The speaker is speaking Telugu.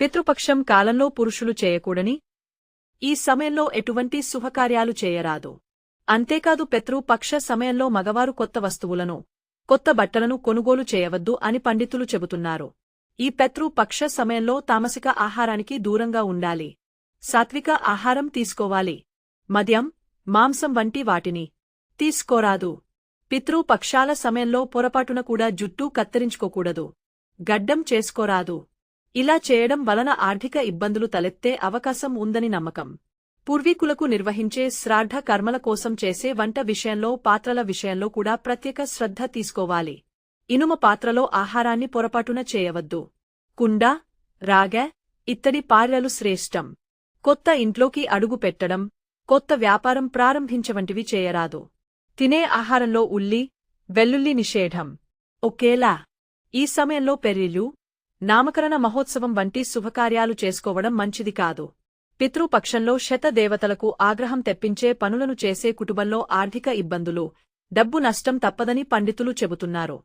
పితృపక్షం కాలంలో పురుషులు చేయకూడని ఈ సమయంలో ఎటువంటి శుభకార్యాలు చేయరాదు. అంతేకాదు పితృపక్ష సమయంలో మగవారు కొత్త వస్తువులను కొత్త బట్టలను కొనుగోలు చేయవద్దు అని పండితులు చెబుతున్నారు. ఈ పితృపక్ష సమయంలో తామసిక ఆహారానికి దూరంగా ఉండాలి. సాత్విక ఆహారం తీసుకోవాలి. మద్యం మాంసం వంటి వాటిని తీసుకోరాదు. పితృపక్షాల సమయంలో పొరపాటున కూడా జుట్టు కత్తిరించుకోకూడదు. గడ్డం చేసుకోరాదు. ఇలా చేయడం వలన ఆర్థిక ఇబ్బందులు తలెత్తే అవకాశం ఉందని నమ్మకం. పూర్వీకులకు నిర్వహించే శ్రాద్ధ కర్మల కోసం చేసే వంట విషయంలో పాత్రల విషయంలో కూడా ప్రత్యేక శ్రద్ధ తీసుకోవాలి. ఇనుమ పాత్రలో ఆహారాన్ని పొరపాటున చేయవద్దు. కుండ రాగె ఇత్తడి పార్యలు శ్రేష్టం. కొత్త ఇంట్లోకి అడుగు పెట్టడం కొత్త వ్యాపారం ప్రారంభించవంటివి చేయరాదు. తినే ఆహారంలో ఉల్లి వెల్లుల్లి నిషేధం. ఒకేలా. ఈ సమయంలో పెరీలు నామకరణ మహోత్సవం వంటి శుభకార్యాలు చేసుకోవడం మంచిది కాదు. పితృపక్షంలో శతదేవతలకు ఆగ్రహం తెప్పించే పనులను చేసే కుటుంబంలో ఆర్థిక ఇబ్బందులు డబ్బు నష్టం తప్పదని పండితులు చెబుతున్నారు.